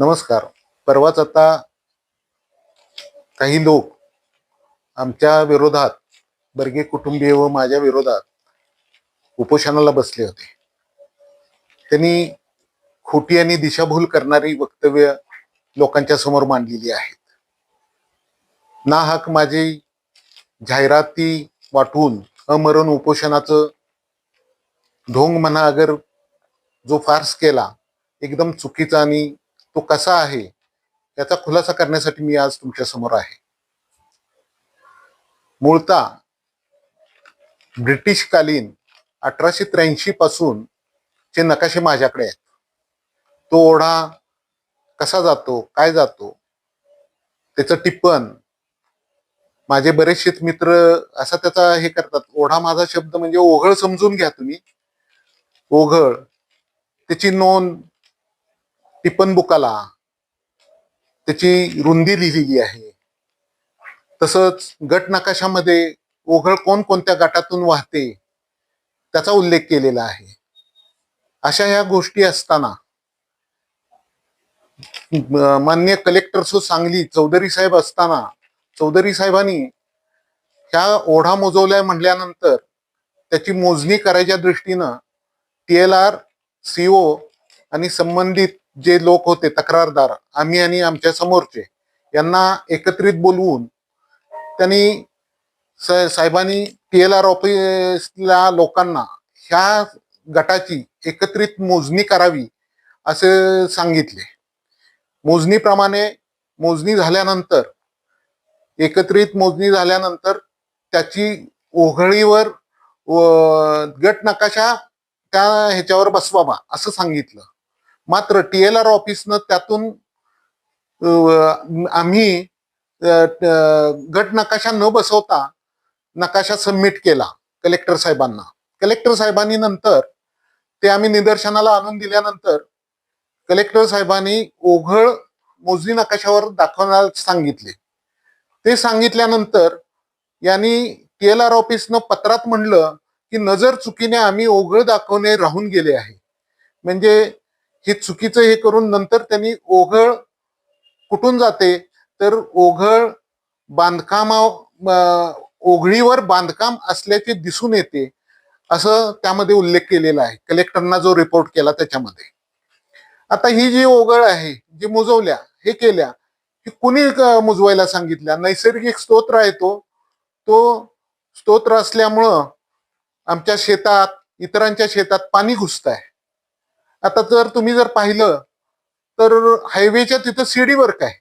नमस्कार. परवाच आता काही लोक आमच्या विरोधात बर्गे कुटुंबीय व माझ्या विरोधात उपोषणाला बसले होते. त्यांनी खोटी आणि दिशाभूल करणारी वक्तव्य लोकांच्या समोर मांडलेली आहेत. ना हक माझी जाहिराती वाटून अमरण उपोषणाचं ढोंग म्हणा अगर जो फार्स केला एकदम चुकीचा आणि तो कसा आहे याचा खुलासा करण्यासाठी मी आज तुमच्यासमोर आहे. मूळता ब्रिटिशकालीन अठराशे त्र्याऐंशी पासून चे नकाशे माझ्याकडे आहेत तो ओढा कसा जातो काय जातो त्याचं टिप्पण माझे बरेचसे मित्र असा त्याचा हे करतात. ओढा माझा शब्द म्हणजे ओघळ समजून घ्या तुम्ही. ओघळ त्याची नोंद टिप्पण बुकाला. त्याची रुंदी लिहिलेली आहे. तसंच गट नकाशामध्ये ओघळ कोणकोणत्या गटातून वाहते त्याचा उल्लेख केलेला आहे. अशा ह्या गोष्टी असताना मान्य कलेक्टर सो सांगली चौधरी साहेब असताना चौधरी साहेबांनी ह्या ओढा मोजवल्या म्हटल्यानंतर त्याची मोजणी करायच्या दृष्टीनं टी एल आर सीओ आणि संबंधित जे लोक होते तक्रारदार आम्ही आणि आमच्या समोरचे यांना एकत्रित बोलवून त्यांनी स- साहेबांनी टी एल आर ऑफिसला लोकांना ह्या गटाची एकत्रित मोजणी करावी असे सांगितले. मोजणीप्रमाणे मोजणी झाल्यानंतर एकत्रित मोजणी झाल्यानंतर त्याची ओघळीवर गट नकाशा त्या ह्याच्यावर बसवावा असं सांगितलं. मात्र टी एल आर ऑफिसनं त्यातून आम्ही गट नकाशा न बसवता नकाशा सबमिट केला कलेक्टर साहेबांना. कलेक्टर साहेबांनी नंतर ते आम्ही निदर्शनाला आणून दिल्यानंतर कलेक्टर साहेबांनी ओघळ मोजणी नकाशावर दाखवण्यास सांगितले. ते सांगितल्यानंतर यांनी टी एल आर ऑफिसनं पत्रात म्हणलं की नजर चुकीने आम्ही ओघळ दाखवणे राहून गेले आहे. म्हणजे हे चुकीचं हे करून नंतर त्यांनी ओघळ कुठून जाते? तर ओघळ बांधकामा ओघळीवर बांधकाम असल्याचे दिसून येते असं त्यामध्ये उल्लेख केलेला आहे. कलेक्टरना जो रिपोर्ट केला त्याच्यामध्ये. आता ही जी ओघळ आहे जी मुजवल्या हे केल्या ही कुणी क- मुजवायला सांगितल्या? नैसर्गिक स्तोत्र आहे तो. तो स्तोत्र असल्यामुळं आमच्या शेतात इतरांच्या शेतात पाणी घुसत आहे आता जर तुम्ही जर पाहिलं तर हायवेच्या तिथं सीडी वर्क आहे.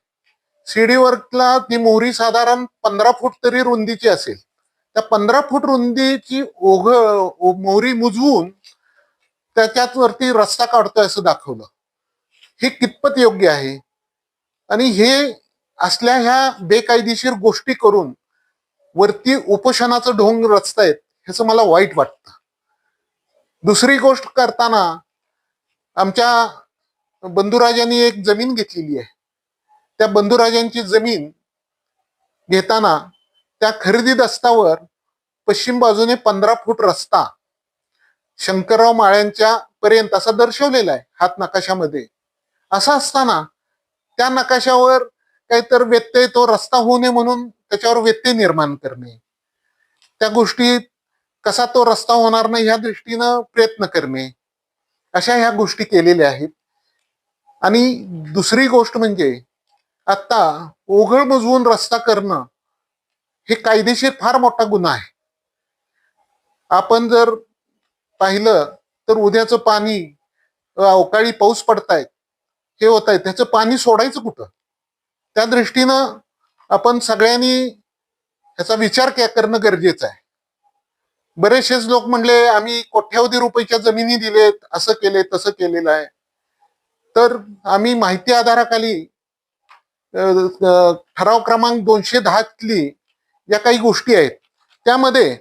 सीडी वर्कला ती मोहरी साधारण पंधरा फूट तरी रुंदीची असेल. त्या पंधरा फूट रुंदीची ओघ मोहरी मुजवून त्याच्यात वरती रस्ता काढतोय असं दाखवलं. हे कितपत योग्य आहे? आणि हे असल्या ह्या बेकायदेशीर गोष्टी करून वरती उपोषणाचं ढोंग रचतायत ह्याचं मला वाईट वाटतं. दुसरी गोष्ट करताना आमच्या बंधुराजांनी एक जमीन घेतलेली आहे. त्या बंधुराजांची जमीन घेताना त्या खरेदी दस्तावर पश्चिम बाजूने पंधरा फूट रस्ता शंकरराव माळ्यांच्या पर्यंत असा दर्शवलेला आहे हात नकाशामध्ये. असं असताना त्या नकाशावर काहीतर व्यत्यय तो रस्ता होऊ नये म्हणून त्याच्यावर व्यत्यय निर्माण करणे. त्या गोष्टीत कसा तो रस्ता होणार नाही ह्या दृष्टीनं प्रयत्न करणे. अशा ह्या गोष्टी केलेल्या आहेत. आणि दुसरी गोष्ट म्हणजे आता ओघळ बुजवून रस्ता करणं हे कायदेशीर फार मोठा गुन्हा आहे. आपण जर पाहिलं तर उद्याचं पाणी अवकाळी पाऊस पडतायत हे होत आहे त्याचं पाणी सोडायचं कुठं? त्या दृष्टीनं आपण सगळ्यांनी ह्याचा विचार करणं गरजेचं आहे. बरेचसेच लोक म्हणले आम्ही कोट्यावधी रुपयाच्या जमिनी दिलेत असं केले तसं केलेलं आहे. तर आम्ही माहिती आधाराखाली ठराव क्रमांक दोनशे दहातली या काही गोष्टी आहेत. त्यामध्ये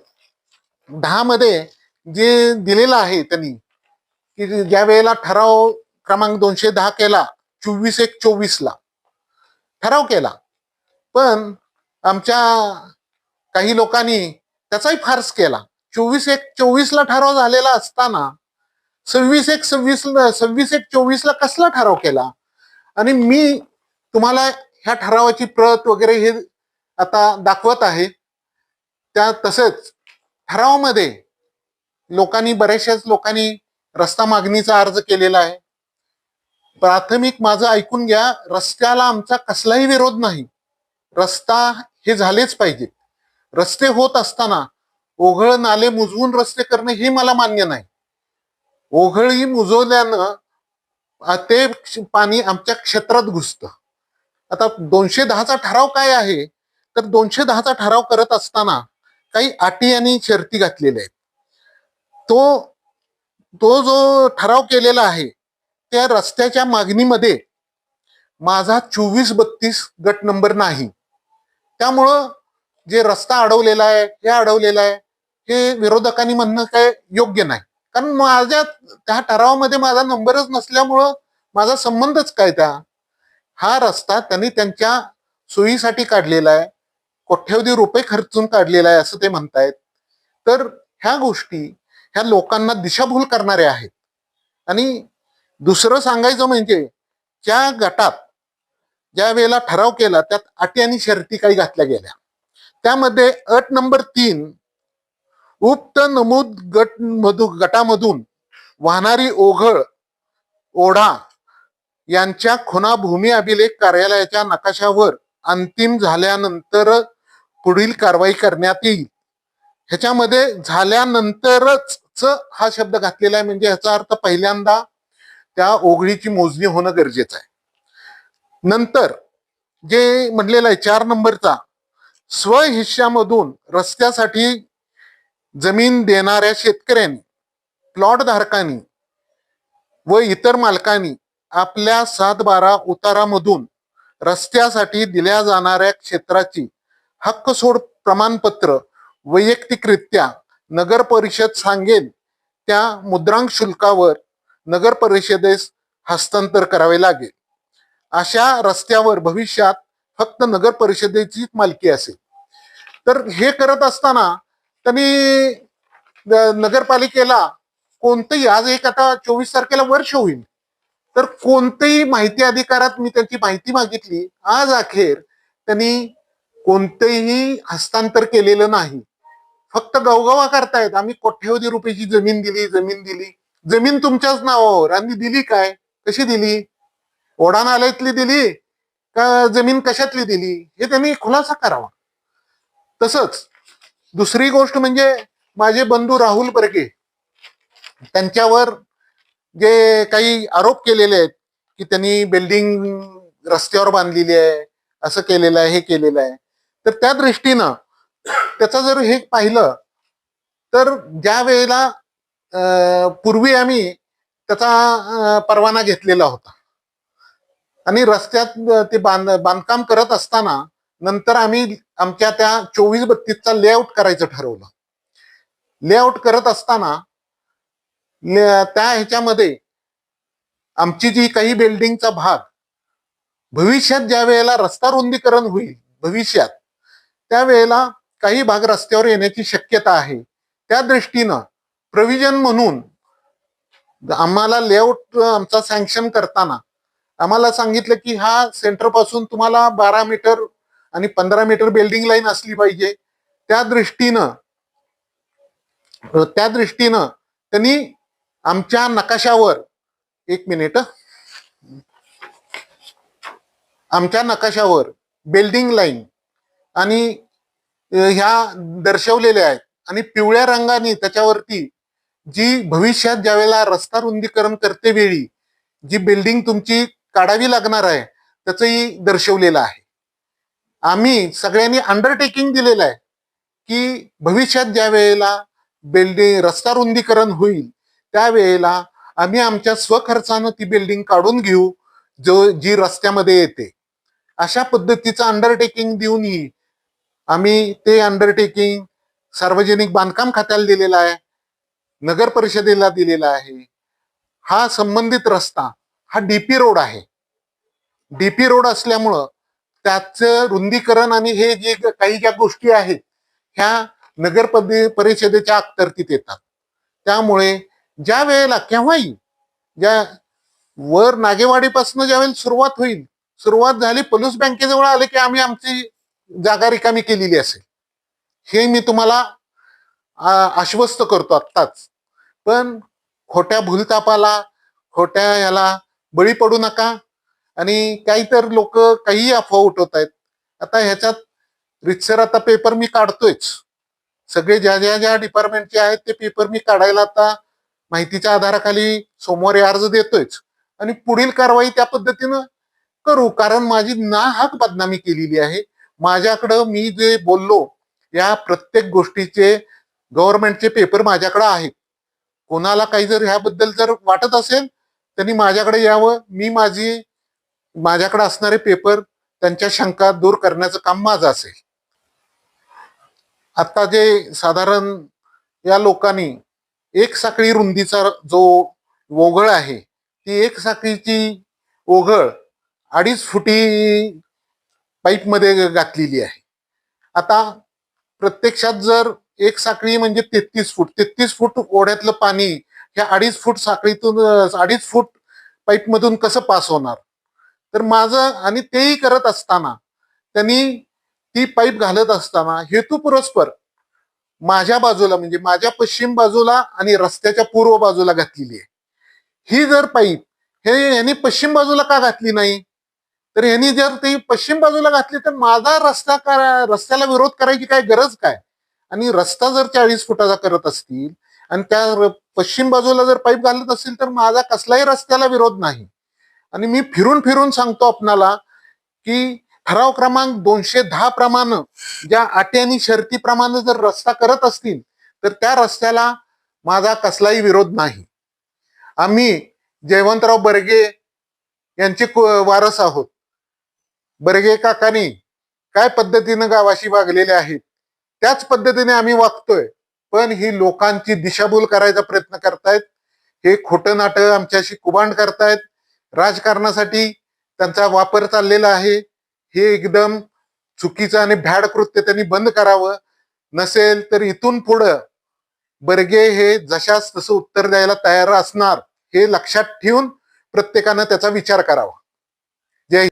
दहा मध्ये जे दिलेलं आहे त्यांनी की ज्या वेळेला ठराव क्रमांक दोनशे दहा केला चोवीस एक चोवीस ला ठराव केला. पण आमच्या काही लोकांनी त्याचाही फार्स केला. चोवीस एक चोवीस ला ठराव झालेला असताना सव्वीस एक सव्वीस सव्वीस एक चोवीस ला कसला ठराव केला? आणि मी तुम्हाला ह्या ठरावाची प्रत वगैरे हे आता दाखवत आहे. त्या तसेच ठरावामध्ये लोकांनी बऱ्याचशाच लोकांनी रस्ता मागणीचा अर्ज केलेला आहे. प्राथमिक माझं ऐकून घ्या रस्त्याला आमचा कसलाही विरोध नाही. रस्ता हे झालेच पाहिजे रस्ते होत असताना ओघळ नाले मुजवून रस्ते करणे हे मला मान्य नाही. ओघळी मुजवल्यानं ते क्ष- पाणी आमच्या क्षेत्रात घुसतं. आता दोनशे दहाचा ठराव काय आहे? तर दोनशे दहाचा ठराव करत असताना काही अटी आणि शर्ती घातलेल्या आहेत. तो तो जो ठराव केलेला आहे त्या रस्त्याच्या मागणीमध्ये माझा चोवीस बत्तीस गट नंबर नाही. त्यामुळं जे रस्ता अडवलेला आहे हे अडवलेला आहे हे विरोधकांनी म्हणणं काय योग्य नाही. कारण माझ्या त्या ठरावामध्ये माझा नंबरच नसल्यामुळं माझा संबंधच काय त्या? हा रस्ता त्यांनी त्यांच्या सोयीसाठी काढलेला आहे. कोट्यवधी रुपये खर्चून काढलेला आहे असं ते म्हणतायत. तर ह्या गोष्टी ह्या लोकांना दिशाभूल करणाऱ्या आहेत. आणि दुसरं सांगायचं म्हणजे ज्या गटात ज्या वेळेला ठराव केला त्यात अटी आणि शर्ती काही घातल्या गेल्या. त्यामध्ये अट नंबर तीन उक्त नमूद गट मधु गटामधून वाहणारी ओघळ ओढा यांच्या खुना भूमी अभिलेख कार्यालयाच्या नकाशावर अंतिम झाल्यानंतर पुढील कारवाई करण्यात येईल. ह्याच्यामध्ये झाल्यानंतरच हा शब्द घातलेला आहे म्हणजे ह्याचा अर्थ पहिल्यांदा त्या ओघळीची मोजणी होणं गरजेचं आहे. नंतर जे म्हणलेलं आहे चार नंबरचा स्वहिश्यामधून रस्त्यासाठी जमीन देणाऱ्या शेतकऱ्यांनी प्लॉट धारकांनी व इतर मालकांनी आपल्या सात बारा उतारामधून रस्त्यासाठी दिल्या जाणाऱ्या क्षेत्राची हक्क सोड प्रमाणपत्र वैयक्तिकरित्या नगर परिषद सांगेल त्या मुद्रांक शुल्कावर नगर परिषदेस हस्तांतर करावे लागेल. अशा रस्त्यावर भविष्यात फक्त नगर परिषदेचीच मालकी असेल. तर हे करत असताना त्यांनी नगरपालिकेला कोणतंही आज एक आता चोवीस तारखेला वर्ष होईल तर कोणत्याही माहिती अधिकारात मी त्यांची माहिती मागितली आज अखेर त्यांनी कोणतेही हस्तांतर केलेलं नाही. फक्त गवगवा करतायत आम्ही कोट्यवधी रुपयाची जमीन दिली जमीन दिली. जमीन तुमच्याच नावावर आणि दिली काय? कशी दिली? ओढा नाल्यातली दिली का जमीन कशातली दिली? हे त्यांनी खुलासा करावा. तसंच दुसरी गोष्ट म्हणजे माझे बंधू राहुल बर्गे त्यांच्यावर जे काही आरोप केलेले आहेत की त्यांनी बिल्डिंग रस्त्यावर बांधलेली आहे असं केलेलं आहे हे केलेलं आहे. तर त्या दृष्टीनं त्याचं जर हे पाहिलं तर ज्या वेळेला पूर्वी आम्ही त्याचा परवाना घेतलेला होता. आणि रस्त्यात ते बांध बांधकाम करत असताना नंतर आम्ही आमच्या त्या चोवीस बत्तीसचा लेआउट करायचं ठरवलं. लेआउट करत असताना त्या ह्याच्यामध्ये आमची जी काही बिल्डिंगचा भाग भविष्यात ज्या वेळेला रस्ता रुंदीकरण होईल भविष्यात त्यावेळेला काही भाग रस्त्यावर येण्याची शक्यता आहे. त्या दृष्टीनं प्रविजन म्हणून आम्हाला लेआउट आमचा सँक्शन करताना आम्हाला सांगितलं की हा सेंटरपासून तुम्हाला बारा मीटर आणि पंधरा मीटर बिल्डिंग लाईन असली पाहिजे. त्या दृष्टीनं त्या दृष्टीनं त्यांनी आमच्या नकाशावर एक मिनिट आमच्या नकाशावर बिल्डिंग लाईन आणि ह्या दर्शवलेल्या आहेत. आणि पिवळ्या रंगाने त्याच्यावरती जी भविष्यात ज्यावेळेला रस्ता रुंदीकरण करते वेळी जी बिल्डिंग तुमची काढावी लागणार आहे त्याचंही दर्शवलेलं आहे. आम्ही सगळ्यांनी अंडरटेकिंग दिलेलं आहे की भविष्यात ज्या वेळेला बिल्डिंग रस्ता रुंदीकरण होईल त्यावेळेला आम्ही आमच्या स्वखर्चानं ती बिल्डिंग काढून घेऊ जो जी रस्त्यामध्ये येते. अशा पद्धतीचं अंडरटेकिंग देऊनही आम्ही ते अंडरटेकिंग सार्वजनिक बांधकाम खात्याला दिलेलं आहे नगर परिषदेला दिलेला आहे. हा संबंधित रस्ता हा डीपी रोड आहे. डीपी रोड असल्यामुळं त्याचं रुंदीकरण आणि हे जे काही ज्या गोष्टी आहेत ह्या नगर परिषदेच्या अखतर्तीत येतात. त्यामुळे ज्या वेळेला केव्हाही ज्या वर नागेवाडीपासून ज्यावेळेला सुरुवात होईल सुरुवात झाली पलूस बँकेजवळ आले की आम्ही आमची जागा रिकामी केलेली असेल. हे मी तुम्हाला आ, आश्वस्त करतो आत्ताच. पण खोट्या भूलतापाला खोट्या याला बळी पडू नका. आणि काही तर लोक काही अफवा उठवत आहेत. आता ह्याच्यात रितसर आता पेपर मी काढतोयच. सगळे ज्या ज्या ज्या डिपार्टमेंटचे आहेत ते पेपर मी काढायला आता माहितीच्या आधाराखाली सोमवारी अर्ज देतोयच. आणि पुढील कारवाई त्या पद्धतीनं करू. कारण माझी नाहक बदनामी केलेली आहे. माझ्याकडं मी जे बोललो या प्रत्येक गोष्टीचे गव्हर्नमेंटचे पेपर माझ्याकडे आहेत. कोणाला काही जर ह्याबद्दल जर वाटत असेल त्यांनी माझ्याकडे यावं. मी माझी माझ्याकडे असणारे पेपर त्यांच्या शंका दूर करण्याचं काम माझं असेल. आता जे साधारण या लोकांनी एक साखळी रुंदीचा जो ओघळ आहे ती एक साखळीची ओघळ अडीच फुटी पाईपमध्ये घातलेली आहे. आता प्रत्यक्षात जर एक साखळी म्हणजे तेहतीस फूट तेहतीस फूट ओढ्यातलं पाणी ह्या अडीच फूट साखळीतून अडीच फूट पाईपमधून कसं पास होणार? तर माझं आणि तेही करत असताना त्यांनी ती पाईप घालत असताना हेतू पुरस्पर माझ्या बाजूला म्हणजे माझ्या पश्चिम बाजूला आणि रस्त्याच्या पूर्व बाजूला घातलेली आहे. ही जर पाईप हे यांनी पश्चिम बाजूला का घातली नाही? तर यांनी जर ती पश्चिम बाजूला घातली तर माझा रस्ता करा रस्त्याला विरोध करायची काय गरज काय? आणि रस्ता जर चाळीस फुटाचा करत असतील आणि त्या पश्चिम बाजूला जर पाईप घालत असतील तर माझा कसलाही रस्त्याला विरोध नाही. आणि मी फिरून फिरून सांगतो आपणाला की ठराव क्रमांक दोनशे दहा प्रमाण ज्या अटी आणि शर्तीप्रमाणे जर रस्ता करत असतील तर त्या रस्त्याला माझा कसलाही विरोध नाही. आम्ही जयवंतराव बर्गे यांचे कु- वारस आहोत. बर्गे काकानी काय पद्धतीनं गावाशी वागलेले आहेत त्याच पद्धतीने आम्ही वागतोय. पण ही लोकांची दिशाभूल करायचा प्रयत्न करतायत. हे खोटं नाटक आमच्याशी कुबांड करतायत. राजकारणासाठी त्यांचा वापर चाललेला आहे. हे एकदम चुकीचं आणि भ्याड कृत्य त्यांनी बंद करावं. नसेल तर इथून पुढं बर्गे हे जशास तसं उत्तर द्यायला तयार असणार हे लक्षात ठेवून प्रत्येकानं त्याचा विचार करावा. जय